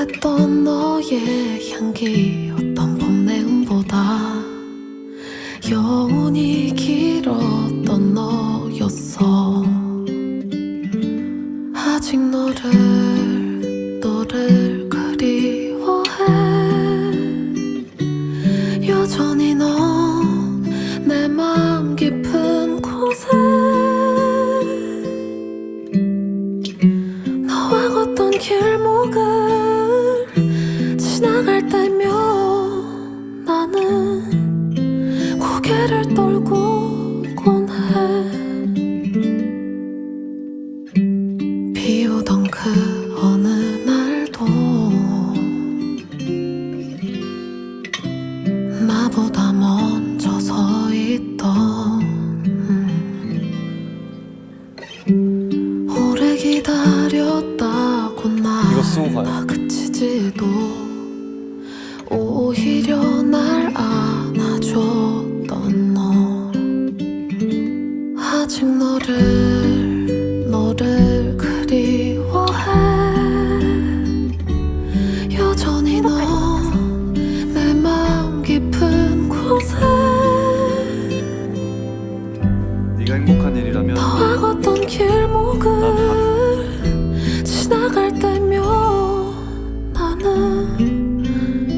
따뜻했던 너의 향기 어떤 봄 내음보다 여운이 길었던 너였어. 아직 너를 너를 그리워해. 여전히 넌내 마음 깊은 곳에. 너와 걷던 길목을 기다렸다고 이거 쓰고 가요. 나다 그치지도. 오히려 날 안아줬던 너. 아직 너를 너를 그리워해. 여전히 넌내 마음 깊은 곳에. 네가 행복한 일이라면 너와 걷던 길목을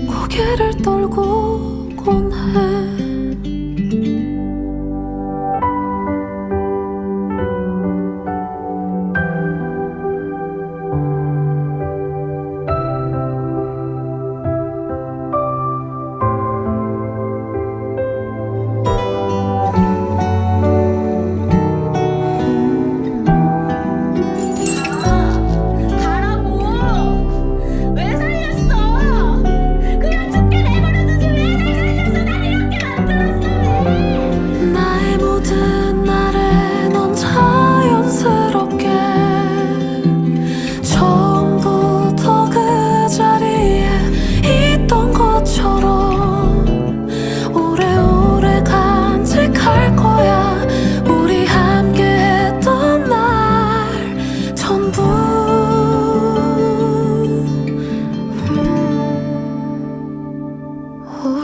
고개를 떨고곤 해.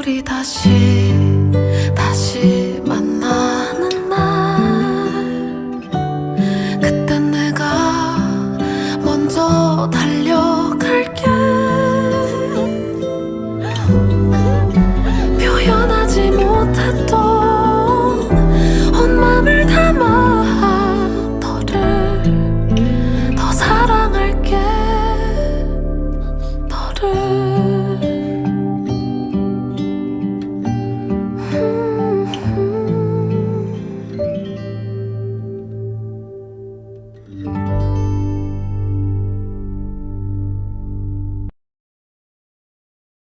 우리 다시 다시. 哼